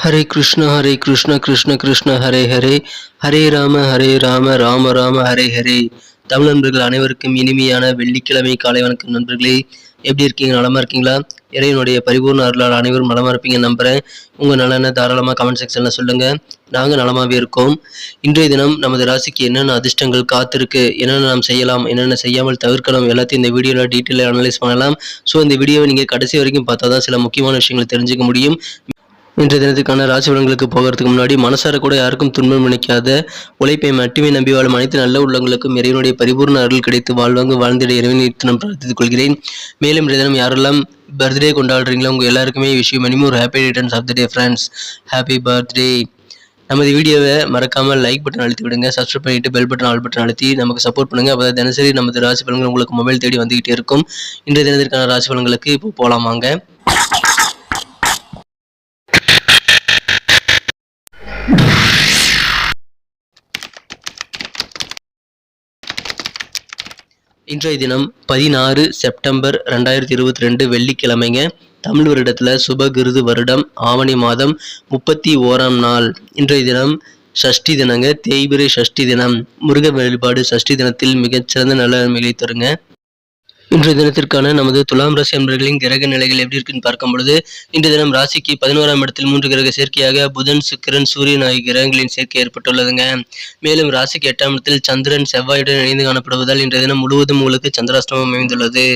ஹரே கிருஷ்ண ஹரே கிருஷ்ண கிருஷ்ண கிருஷ்ண ஹரே ஹரே. ஹரே ராம ஹரே ராம ராம ராம ஹரே ஹரே. தமிழ் நண்பர்கள் அனைவருக்கும் இனிமையான வெள்ளிக்கிழமை காலை வணக்கம் நண்பர்களே. எப்படி இருக்கீங்க? நலமா இருக்கீங்களா? இறைவனுடைய பரிபூர்ண அருளால் அனைவரும் நலமா இருப்பீங்க நம்புறேன். உங்க நலனை தாராளமாக கமெண்ட் செக்ஷனில் சொல்லுங்க. நாங்க நலமாவே இருக்கோம். இன்றைய தினம் நமது ராசிக்கு என்னென்ன அதிர்ஷ்டங்கள் காத்திருக்கு என்னென்ன நாம் செய்யலாம் என்னென்ன செய்யாமல் தவிர்க்கலாம் எல்லாத்தையும் இந்த வீடியோவில் டீட்டெயிலாக அனலைஸ் பண்ணலாம். ஸோ இந்த வீடியோவை நீங்கள் கடைசி வரைக்கும் பார்த்தா தான் சில முக்கியமான விஷயங்களை தெரிஞ்சுக்க முடியும். இன்றைய தினத்துக்கான ராசி பலன்களுக்கு போகிறதுக்கு முன்னாடி மனசார கூட யாருக்கும் துன்பம் நினைக்காத உழைப்பை மட்டுமே நம்பி வாழும் அனைத்து நல்ல உள்ளங்களுக்கும் இறைவனுடைய பரிபூர்ண அருள் கிடைத்து வாழ்வாங்க வாழ்ந்திட இறைவன் நான் பிரார்த்தித்துக் கொள்கிறேன். மேலும் இன்றைய தினம் யாரெல்லாம் பர்த்டே கொண்டாடுறீங்களோ உங்கள் எல்லாருக்குமே விஷயம் மினிமம் ஒரு happy returns of the day friends happy birthday நமது வீடியோவை மறக்காமல் லைக் பட்டன் அழுத்தி விடுங்க சப்ஸ்கிரைப் பண்ணிட்டு பெல் பட்டன் ஆல் பட்டன் அழுத்தி நமக்கு சப்போர்ட் பண்ணுங்க. அப்போ தினசரி நமது ராசி பலன்கள் உங்களுக்கு மொபைல் தேடி வந்துகிட்டே இருக்கும். இன்றைய தினத்திற்கான ராசி பலன்களுக்கு இப்போ போகலாம் வாங்க. இன்றைய தினம் பதினாறு செப்டம்பர் ரெண்டாயிரத்தி இருபத்தி ரெண்டு வெள்ளிக்கிழமைங்க. தமிழ் வருடத்தில் சுபகிருது வருடம் ஆவணி மாதம் முப்பத்தி ஓராம் நாள். இன்றைய தினம் சஷ்டி தினங்க தேய்பிரை சஷ்டி தினம். முருக வழிபாடு சஷ்டி தினத்தில் மிகச்சிறந்த நல்ல நன்மைகளை தருங்க. இன்றைய தினத்திற்கான நமது துலாம் ராசி அன்பர்களின் கிரக நிலைகள் எப்படி இருக்குன்னு பார்க்கும் பொழுது இன்றைய தினம் ராசிக்கு பதினோராம் இடத்தில் மூன்று கிரக சேர்க்கையாக புதன் சுக்கிரன் சூரியன் ஆகிய கிரகங்களின் சேர்க்கை ஏற்பட்டுள்ளதுங்க. மேலும் ராசிக்கு எட்டாம் இடத்தில் சந்திரன் செவ்வாயுடன் இணைந்து காணப்படுவதால் இன்றைய தினம் முழுவதும் உங்களுக்கு சந்திராஷ்டமம் அமைந்துள்ளது.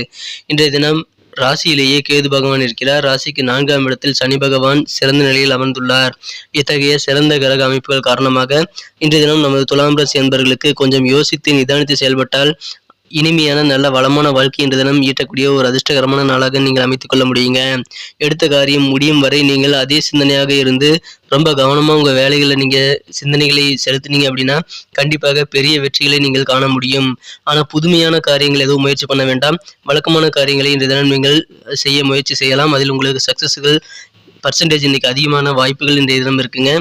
இன்றைய தினம் ராசியிலேயே கேது பகவான் இருக்கிறார். ராசிக்கு நான்காம் இடத்தில் சனி பகவான் சிறந்த நிலையில் அமர்ந்துள்ளார். இத்தகைய சிறந்த கிரக அமைப்புகள் காரணமாக இன்றைய தினம் நமது துலாம் ராசி என்பர்களுக்கு கொஞ்சம் யோசித்து நிதானித்து செயல்பட்டால் இனிமையான நல்ல வளமான வாழ்க்கை என்ற தினம் ஈட்டக்கூடிய ஒரு அதிர்ஷ்டகரமான நாளாக நீங்கள் அமைத்துக் கொள்ள முடியுங்க. எடுத்த காரியம் முடியும் வரை நீங்கள் அதே சிந்தனையாக இருந்து ரொம்ப கவனமாக உங்கள் வேலைகளில் நீங்கள் சிந்தனைகளை செலுத்தினீங்க அப்படின்னா கண்டிப்பாக பெரிய வெற்றிகளை நீங்கள் காண முடியும். ஆனால் புதுமையான காரியங்கள் எதுவும் முயற்சி பண்ண வேண்டாம். வழக்கமான காரியங்களை இன்றைய தினம் நீங்கள் செய்ய முயற்சி செய்யலாம். அதில் உங்களுக்கு சக்ஸஸ்கள் பர்சன்டேஜ் இன்னைக்கு அதிகமான வாய்ப்புகள் இன்றைய தினம் இருக்குங்க.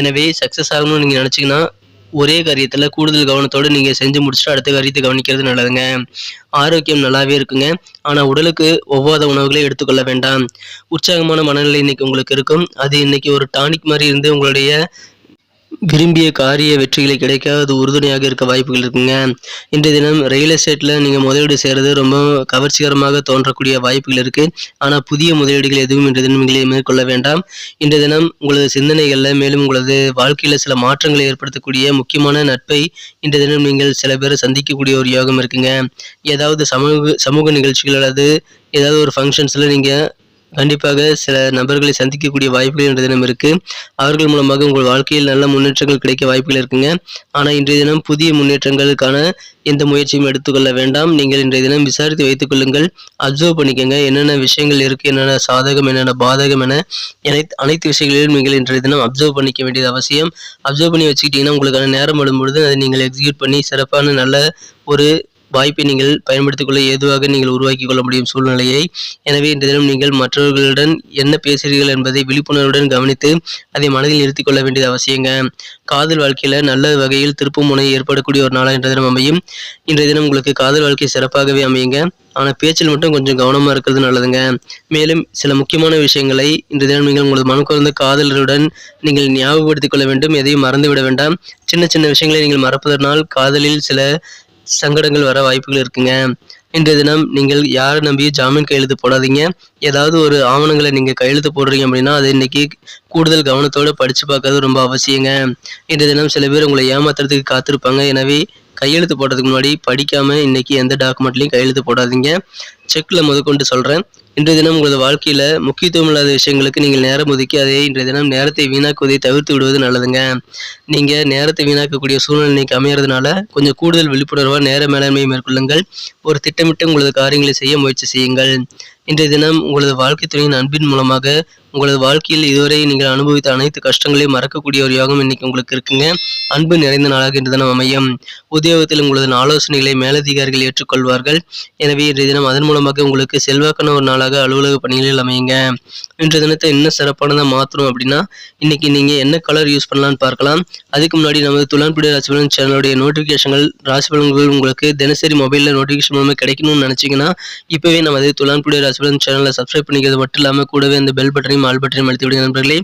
எனவே சக்ஸஸ் ஆகணும்னு நீங்கள் நினச்சிங்கன்னா ஒரே காரியத்தில் கூடுதல் கவனத்தோடு நீங்கள் செஞ்சு முடிச்சுட்டு அடுத்த காரியத்தை கவனிக்கிறது நல்லதுங்க. ஆரோக்கியம் நல்லாவே இருக்குங்க. ஆனால் உடலுக்கு ஒவ்வாத உணவுகளை எடுத்துக்கொள்ள வேண்டாம். உற்சாகமான மனநிலை இன்னைக்கு உங்களுக்கு இருக்கும். அது இன்னைக்கு ஒரு டானிக் மாதிரி இருந்து உங்களுடைய விரும்பிய காரிய வெற்றிகளை கிடைக்க அது உறுதுணையாக இருக்க வாய்ப்புகள் இருக்குங்க. இன்றைய தினம் ரியல் எஸ்டேட்டில் நீங்கள் முதலீடு செய்கிறது ரொம்ப கவர்ச்சிகரமாக தோன்றக்கூடிய வாய்ப்புகள் இருக்குது ஆனால் புதிய முதலீடுகள் எதுவும் இன்றைய தினம் நீங்களே மேற்கொள்ள வேண்டாம். இன்றைய தினம் உங்களது சிந்தனைகளில் மேலும் உங்களது வாழ்க்கையில் சில மாற்றங்களை ஏற்படுத்தக்கூடிய முக்கியமான நட்பை இன்றைய தினம் நீங்கள் சில பேரை சந்திக்கக்கூடிய ஒரு யோகம் இருக்குங்க. ஏதாவது சமூக சமூக நிகழ்ச்சிகள் அல்லது ஏதாவது ஒரு ஃபங்க்ஷன்ஸில் நீங்கள் கண்டிப்பாக சில நபர்களை சந்திக்கக்கூடிய வாய்ப்புகள் இன்றைய தினம் இருக்கு. அவர்கள் மூலமாக உங்கள் வாழ்க்கையில் நல்ல முன்னேற்றங்கள் கிடைக்க வாய்ப்புகள் இருக்குங்க. ஆனால் இன்றைய தினம் புதிய முன்னேற்றங்களுக்கான எந்த முயற்சியும் எடுத்துக்கொள்ள வேண்டாம். நீங்கள் இன்றைய தினம் விசாரித்து வைத்துக் கொள்ளுங்கள். அப்சர்வ் பண்ணிக்கோங்க. என்னென்ன விஷயங்கள் இருக்கு? என்னென்ன சாதகம்? என்னென்ன பாதகம் என அனைத்து அனைத்து விஷயங்களிலும் நீங்கள் இன்றைய தினம் அப்சர்வ் பண்ணிக்க வேண்டியது அவசியம். அப்சர்வ் பண்ணி வச்சுக்கிட்டீங்கன்னா உங்களுக்கான நேரம் வரும்பொழுது அதை நீங்கள் எக்ஸிக்யூட் பண்ணி சிறப்பான நல்ல ஒரு வாய்ப்பை நீங்கள் பயன்படுத்திக் கொள்ள ஏதுவாக நீங்கள் உருவாக்கி கொள்ள முடியும் சூழ்நிலையை. எனவே இந்த தினம் நீங்கள் மற்றவர்களுடன் என்ன பேசுகிறீர்கள் என்பதை விழிப்புணர்வுடன் கவனித்து அதை மனதில் நிறுத்திக் கொள்ள வேண்டியது அவசியங்க. காதல் வாழ்க்கையில நல்ல வகையில் திருப்பு முனை ஏற்படக்கூடிய ஒரு நாளாக இன்றைய தினம் அமையும். இன்றைய தினம் உங்களுக்கு காதல் வாழ்க்கை சிறப்பாகவே அமையுங்க. ஆனால் பேச்சில் மட்டும் கொஞ்சம் கவனமாக இருக்கிறது நல்லதுங்க. மேலும் சில முக்கியமான விஷயங்களை இன்றைய தினம் நீங்கள் உங்களது மனம் குறைந்த காதலருடன் நீங்கள் ஞாபகப்படுத்திக் கொள்ள வேண்டும். எதையும் மறந்து விட வேண்டாம். சின்ன சின்ன விஷயங்களை நீங்கள் மறப்பதனால் காதலில் சில சங்கடங்கள் வர வாய்ப்புகள் இருக்குங்க. இன்றைய தினம் நீங்கள் யாரை நம்பி ஜாமீன் கையெழுத்து போடாதீங்க. ஏதாவது ஒரு ஆவணங்களை நீங்கள் கையெழுத்து போடுறீங்க அப்படின்னா அது இன்னைக்கு கூடுதல் கவனத்தோடு படித்து பார்க்கறது ரொம்ப அவசியங்க. இன்றைய தினம் சில பேர் உங்களை ஏமாத்துறதுக்கு காத்திருப்பாங்க. எனவே கையெழுத்து போடுறதுக்கு முன்னாடி படிக்காமல் இன்னைக்கு எந்த டாக்குமெண்ட்லையும் கையெழுத்து போடாதீங்க. செக்கில் முதற்கொண்டு சொல்கிறேன் இன்றைய தினம் உங்களது வாழ்க்கையில் முக்கியத்துவம் இல்லாத விஷயங்களுக்கு நீங்கள் நேரம் ஒதுக்கி அதே இன்றைய தினம் நேரத்தை வீணாக்குவதை தவிர்த்து விடுவது நல்லதுங்க. நீங்கள் நேரத்தை வீணாக்கக்கூடிய சூழ்நிலை இன்னைக்கு அமையறதுனால கொஞ்சம் கூடுதல் விழிப்புணர்வாக நேர மேலாண்மையை மேற்கொள்ளுங்கள். ஒரு திட்டமிட்டு உங்களது காரியங்களை செய்ய முயற்சி செய்யுங்கள். இன்றைய தினம் உங்களது வாழ்க்கை துணையின் அன்பின் மூலமாக உங்களது வாழ்க்கையில் இதுவரை நீங்கள் அனுபவித்த அனைத்து கஷ்டங்களையும் மறக்கக்கூடிய ஒரு யோகம் இன்னைக்கு உங்களுக்கு இருக்குங்க. அன்பு நிறைந்த நாளாக இன்று தினம் அமையும். உத்தியோகத்தில் உங்களது ஆலோசனைகளை மேலதிகாரிகள் ஏற்றுக்கொள்வார்கள். எனவே இன்றைய தினம் அதன் மூலமாக உங்களுக்கு செல்வாக்கான ஒரு நாளாக அலுவலக பணிகளில் அமையுங்க. இன்றைய தினத்தை இன்னும் சிறப்பானதாக மாற்றணும் அப்படின்னா இன்னைக்கு நீங்கள் என்ன கலர் யூஸ் பண்ணலாம்னு பார்க்கலாம். அதுக்கு முன்னாடி நமது துளான்புடி ராசிபலன் சேனலுடைய நோட்டிஃபிகேஷன்கள் ராசிபலன்கள் உங்களுக்கு தினசரி மொபைலில் நோட்டிஃபிகேஷன் மூலமாக கிடைக்கணும்னு நினச்சிங்கன்னா இப்போவே நமது துளான்புடி ராசி ராசிபலன் சேனலை சப்ஸ்கிரைப் பண்ணிக்கிறது மட்டும் இல்லாமல் கூடவே அந்த பெல் பட்டனையும் ஆல் பட்டனையும் அழுத்தி விடுங்க நண்பர்களே.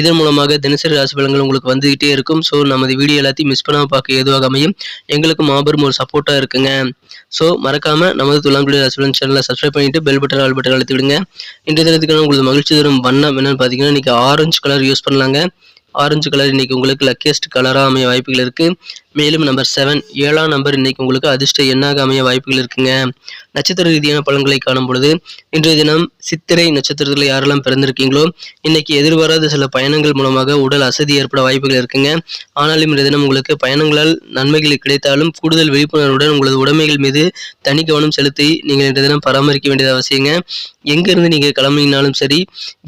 இதன் மூலமாக தினசரி ராசிபலன்கள் உங்களுக்கு வந்துகிட்டே இருக்கும். ஸோ நமது வீடியோ எல்லாத்தையும் மிஸ் பண்ணாமல் பார்க்க ஏதுவாக அமையும். எங்களுக்கு மாபெரும் ஒரு சப்போர்ட்டாக இருக்குங்க. ஸோ மறக்காமல் நமது துலாங்குடி ராசிபலன் சேனலை சப்ஸ்கிரைப் பண்ணிட்டு பெல் பட்டன் ஆல் பட்டன் அழுத்தி விடுங்க இன்றைய தினத்துக்கான உங்களுக்கு மகிழ்ச்சி தரும் வண்ணம் என்னன்னு பார்த்தீங்கன்னா இன்னைக்கு ஆரஞ்சு கலர் யூஸ் பண்ணலாங்க. ஆரஞ்சு கலர் இன்றைக்கி உங்களுக்கு லக்கியஸ்ட் கலராக அமைய வாய்ப்புகள் இருக்குது மேலும் நம்பர் செவன் ஏழாம் நம்பர் இன்னைக்கு உங்களுக்கு அதிர்ஷ்ட எண்ணாக அமைய வாய்ப்புகள் இருக்குங்க. நட்சத்திர ரீதியான பலன்களை காணும் பொழுது இன்றைய தினம் சித்திரை நட்சத்திரத்தில் யாரெல்லாம் பிறந்திருக்கீங்களோ இன்னைக்கு எதிர்பாராத சில பயணங்கள் மூலமாக உடல் அசதி ஏற்பட வாய்ப்புகள் இருக்குங்க. ஆனாலும் இன்றைய தினம் உங்களுக்கு பயணங்களால் நன்மைகள் கிடைத்தாலும் கூடுதல் விழிப்புணர்வுடன் உங்களது உடைமைகள் மீது தனி கவனம் செலுத்தி நீங்கள் இன்றைய தினம் பராமரிக்க வேண்டியது அவசியங்க. எங்கேருந்து நீங்கள் கிளம்பினாலும் சரி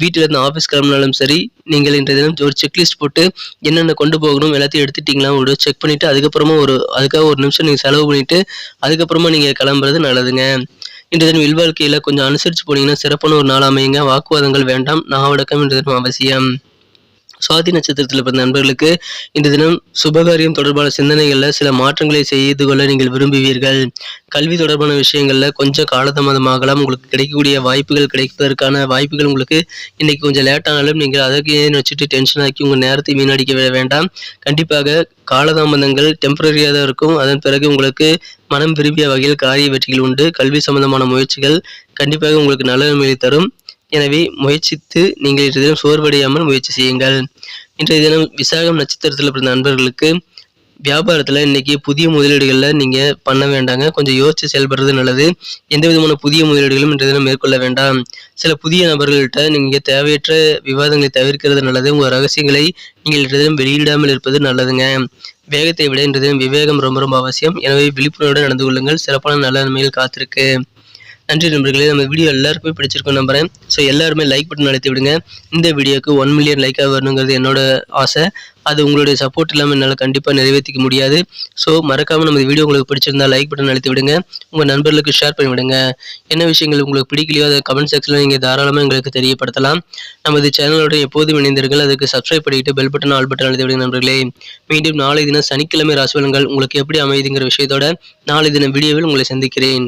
வீட்டில் இருந்து ஆஃபீஸ் கிளம்பினாலும் சரி நீங்கள் இன்றைய தினம் ஒரு செக்லிஸ்ட் போட்டு என்னென்ன கொண்டு போகணும் எல்லாத்தையும் எடுத்துட்டீங்களா ஒரு செக் பண்ணிவிட்டு அதுக்கப்புறமா ஒரு அதுக்காக ஒரு நிமிஷம் நீங்கள் செலவு பண்ணிவிட்டு அதுக்கப்புறமா நீங்கள் கிளம்புறது நல்லதுங்க. இன்று தினம் இல்வாழ்க்கையில் கொஞ்சம் அனுசரித்து போனீங்கன்னா சிறப்பான ஒரு நாள் அமையுங்க. வாக்குவாதங்கள் வேண்டாம். நாவடக்கம் இன்று தினம் அவசியம். சுவாதி நட்சத்திரத்தில் பிறந்த நண்பர்களுக்கு இந்த தினம் சுபகாரியம் தொடர்பான சிந்தனைகளில் சில மாற்றங்களை செய்து கொள்ள நீங்கள் விரும்புவீர்கள். கல்வி தொடர்பான விஷயங்களில் கொஞ்சம் காலதாமதமாகலாம். உங்களுக்கு கிடைக்கக்கூடிய வாய்ப்புகள் கிடைப்பதற்கான வாய்ப்புகள் உங்களுக்கு இன்னைக்கு கொஞ்சம் லேட்டானாலும் நீங்கள் அதற்கே வச்சுட்டு டென்ஷன் ஆக்கி உங்கள் நேரத்தை வீணடிக்க வேண்டாம். கண்டிப்பாக காலதாமதங்கள் டெம்பரரியாக தான் இருக்கும். அதன் பிறகு உங்களுக்கு மனம் விரும்பிய வகையில் காரிய வெற்றிகள் உண்டு. கல்வி சம்பந்தமான முயற்சிகள் கண்டிப்பாக உங்களுக்கு நல்ல தரும். எனவே முயற்சித்து நீங்கள் இன்றைய தினம் சோர்வடையாமல் முயற்சி செய்யுங்கள். இன்றைய தினம் விசாகம் நட்சத்திரத்தில் பிறந்த நண்பர்களுக்கு வியாபாரத்தில் இன்னைக்கு புதிய முதலீடுகளில் நீங்கள் பண்ண வேண்டாங்க. கொஞ்சம் யோசித்து செயல்படுறது நல்லது. எந்த விதமான புதிய முதலீடுகளும் இன்றைய தினம் மேற்கொள்ள வேண்டாம். சில புதிய நபர்கள்ட்ட நீங்கள் தேவையற்ற விவாதங்களை தவிர்க்கிறது நல்லது. உங்கள் ரகசியங்களை நீங்கள் இன்றைய தினம் வெளியிடாமல் இருப்பது நல்லதுங்க. வேகத்தை விட இன்றைய தினம் விவேகம் ரொம்ப ரொம்ப அவசியம். எனவே விழிப்புணர்வுடன் நடந்து கொள்ளுங்கள். சிறப்பான நல்ல நன்மைகள் காத்திருக்கு. நன்றி நண்பர்களே நம்ம வீடியோ எல்லாருக்குமே பிடிச்சிருக்கும் நம்புறேன். ஸோ எல்லாருமே லைக் பட்டன் அழுத்தி விடுங்க. இந்த வீடியோக்கு ஒன் மில்லியன் லைக்காக வரணுங்கிறது என்னோட ஆசை. அது உங்களுடைய சப்போர்ட் இல்லாமல் என்னால் கண்டிப்பாக நிறைவேற்றிக்க முடியாது. ஸோ மறக்காமல் நம்ம வீடியோ உங்களுக்கு பிடிச்சிருந்தா லைக் பட்டன் அழுத்தி விடுங்க. உங்கள் நண்பர்களுக்கு ஷேர் பண்ணி விடுங்க. என்ன விஷயங்கள் உங்களுக்கு பிடிக்கலையோ அதை கமெண்ட் செக்ஷனில் நீங்கள் தாராளமாக எங்களுக்கு தெரியப்படுத்தலாம். நமது சேனலோட எப்போதும் இணைந்தீர்கள் அதுக்கு சப்ஸ்கிரைப் பண்ணிட்டு பெல் பட்டன் ஆல் பட்டன் அழுத்தி விடுங்க நண்பர்களே. மீண்டும் நாளை தினம் சனிக்கிழமை ராசிபலன்கள் உங்களுக்கு எப்படி அமையுதுங்கிற விஷயத்தோட நாளை தினம் வீடியோவில் உங்களை சந்திக்கிறேன்.